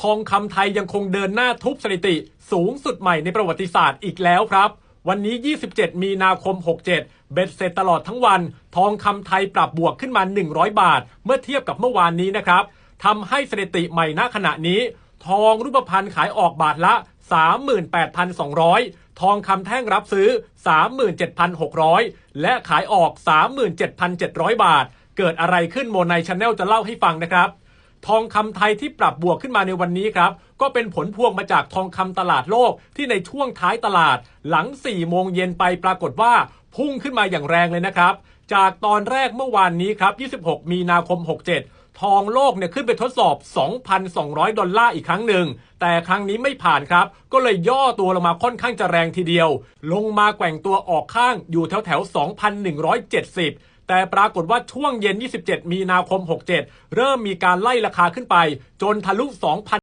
ทองคำไทยยังคงเดินหน้าทุบสถิติ สูงสุดใหม่ในประวัติศาสตร์อีกแล้วครับ วันนี้ 27 มีนาคม 67 เบ็ดเสร็จตลอดทั้งวัน ทองคำไทยปรับบวกขึ้นมา 100 บาท เมื่อเทียบกับเมื่อวานนี้นะครับทำให้สถิติใหม่ณขณะนี้ ทองรูปพรรณขายออกบาทละ 38,200 ทองคำแท่งรับซื้อ 37,600 และขายออก 37,700 บาท เกิดอะไรขึ้นโมไนชาแนลจะเล่าให้ฟังนะครับ ทองคำไทยที่ปรับบวกขึ้นมาในวันนี้ครับ ก็เป็นผลพวงมาจากทองคำตลาดโลกที่ในช่วงท้ายตลาด หลัง4โมงเย็นไปปรากฏว่าพุ่งขึ้นมาอย่างแรงเลยนะครับ จากตอนแรกเมื่อวานนี้ครับ 26 มีนาคม 67 ทองโลกเนี่ยขึ้นไปทดสอบ 2,200 ดอลลาร์อีกครั้งหนึ่ง แต่ครั้งนี้ไม่ผ่านครับ ก็เลยย่อตัวลงมาค่อนข้างจะแรงทีเดียว ลงมาแกว่งตัวออกข้างอยู่แถวแถว 2,170 แต่ปรากฏว่าช่วงเย็น 27 มีนาคม 67 เริ่มมีการไล่ราคาขึ้นไป จนทะลุ2,000